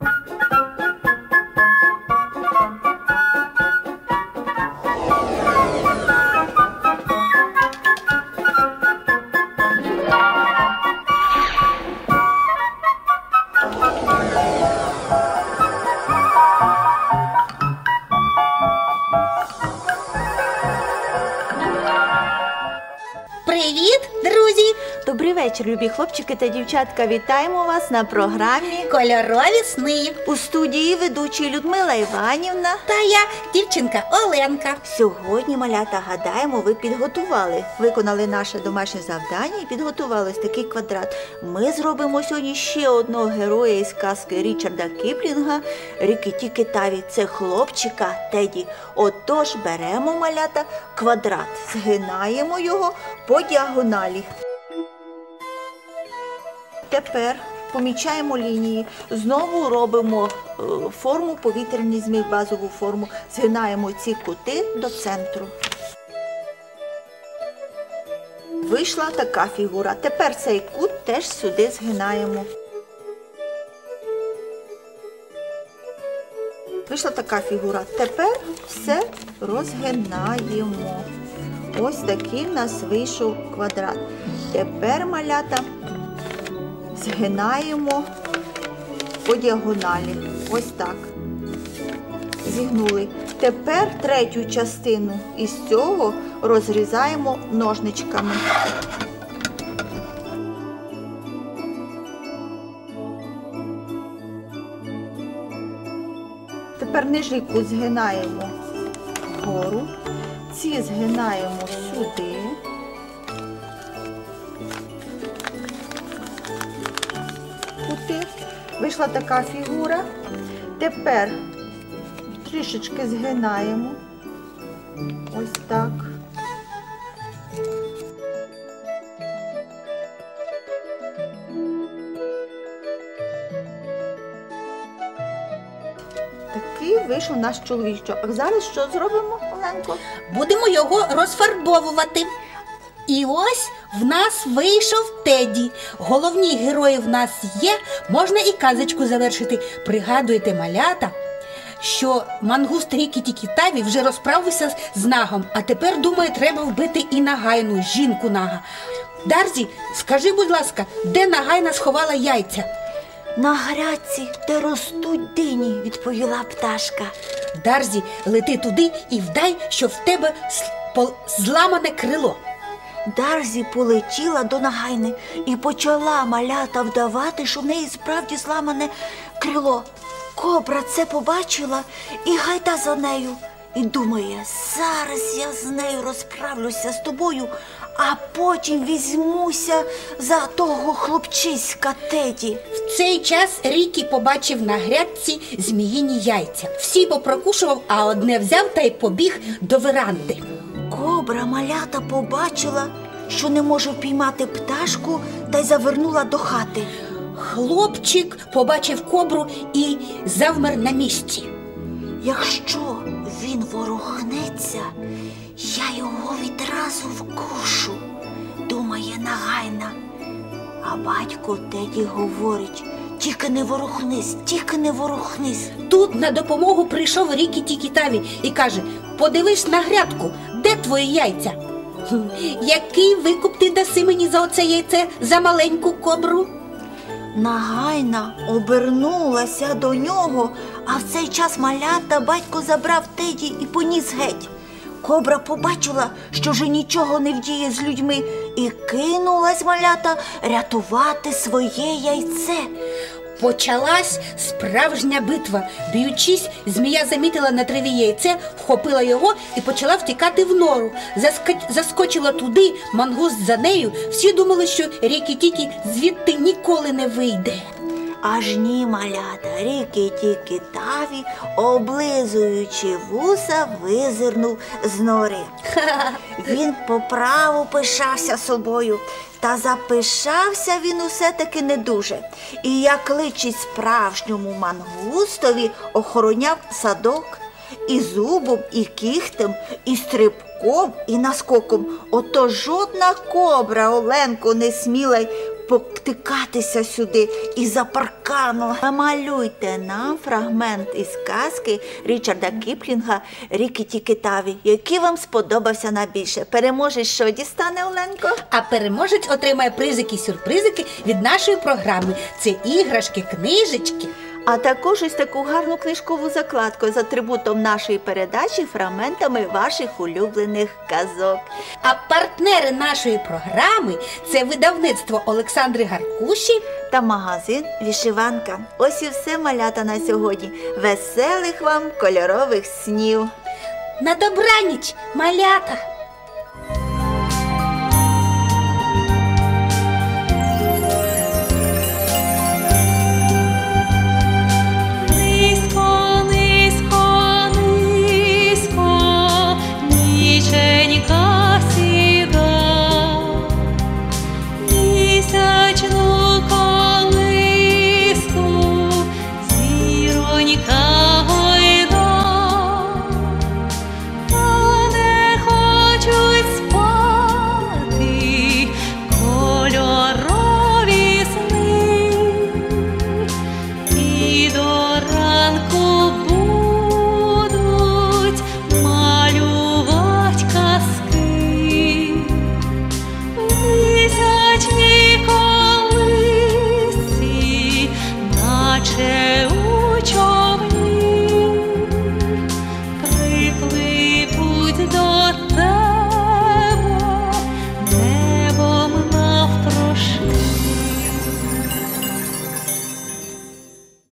Bye. Друзі! Добрий вечір, любі хлопчики та дівчатка. Вітаємо вас на програмі Кольорові сни. у студії ведучої Людмила Іванівна. Та я дівчинка Оленка. Сьогодні, малята, гадаємо, ви підготували, виконали наше домашнє завдання і підготували ось такий квадрат. Ми зробимо сьогодні ще одного героя із казки Річарда Кіплінга Рікі Китаві. Це хлопчика Теді. Отож беремо малята квадрат, згинаємо його по діагоналі. Тепер помічаємо лінії, знову робимо е, форму повітряний змій, базову форму, згинаємо ці кути до центру. Вийшла така фігура. Тепер цей кут теж сюди згинаємо. Вийшла така фігура. Тепер все розгинаємо. Ось такий в нас вийшов квадрат. Тепер малята згинаємо по діагоналі. Ось так. Зігнули. Тепер третю частину із цього розрізаємо ножничками. Тепер нижній кут згинаємо вгору. Ці згинаємо сюди. Вийшла така фігура. Тепер трішечки згинаємо. Ось так. Такий вийшов наш чоловічок. А зараз що зробимо, Оленко? Будемо його розфарбовувати. І ось в нас вийшов Теді. Головні герої в нас є. Можна і казочку завершити. Пригадуєте малята, що мангуст Рікі Тікітаві вже розправився з нагом, а тепер думає, треба вбити і нагайну жінку нага. Дарзі, скажи, будь ласка, де нагайна сховала яйця? На грядці, де ростуть дині, відповіла пташка. Дарзі, лети туди і вдай, що в тебе зламане крило. Дарзі полетіла до нагайни і почала малята вдавати, що в неї справді зламане крило. Кобра це побачила і гайда за нею. І думає, зараз я з нею розправлюся з тобою, а потім візьмуся за того хлопчиська Теді. В цей час Рікі побачив на грядці зміїні яйця. Всі попрокушував, а одне взяв та й побіг до веранди. Кобра малята побачила, що не може впіймати пташку та й завернула до хати. Хлопчик побачив кобру і завмер на місці. Якщо він ворухнеться, я його відразу вкушу, думає нагайна. А батько Теді говорить, тільки не ворухнись, тільки не ворухнись. Тут на допомогу прийшов Рікі Тікітаві і каже: Подивись на грядку, твої яйця? Який викуп ти даси мені за оце яйце за маленьку кобру? Нагайна обернулася до нього, а в цей час малята батько забрав Теді і поніс геть. Кобра побачила, що вже нічого не вдіє з людьми, і кинулась малята рятувати своє яйце. Почалась справжня битва. Б'ючись, змія замітила на траві яйце, вхопила його і почала втікати в нору. Заска- Заскочила туди, мангуст за нею. Всі думали, що Рікі Тікі звідти ніколи не вийде. Аж ні, малята, ріки тіки таві, облизуючи вуса, визирнув з нори. Він по праву пишався собою, та запишався він усе таки не дуже. І як личить справжньому мангустові, охороняв садок і зубом, і кіхтем, і стрибком, і наскоком. Ото жодна кобра Оленко не сміла й повтикатися сюди і за паркану. Намалюйте нам фрагмент із казки Річарда Кіплінга Рікі Тікітаві, який вам сподобався найбільше. Переможець що дістане Оленко? А переможець отримає призики сюрпризики від нашої програми. Це іграшки, книжечки. А також ось таку гарну книжкову закладку з атрибутом нашої передачі, фрагментами ваших улюблених казок. А партнери нашої програми це видавництво Олександри Гаркуші. Та магазин Вішиванка. Ось і все малята на сьогодні. Веселих вам кольорових снів! На добраніч, малята!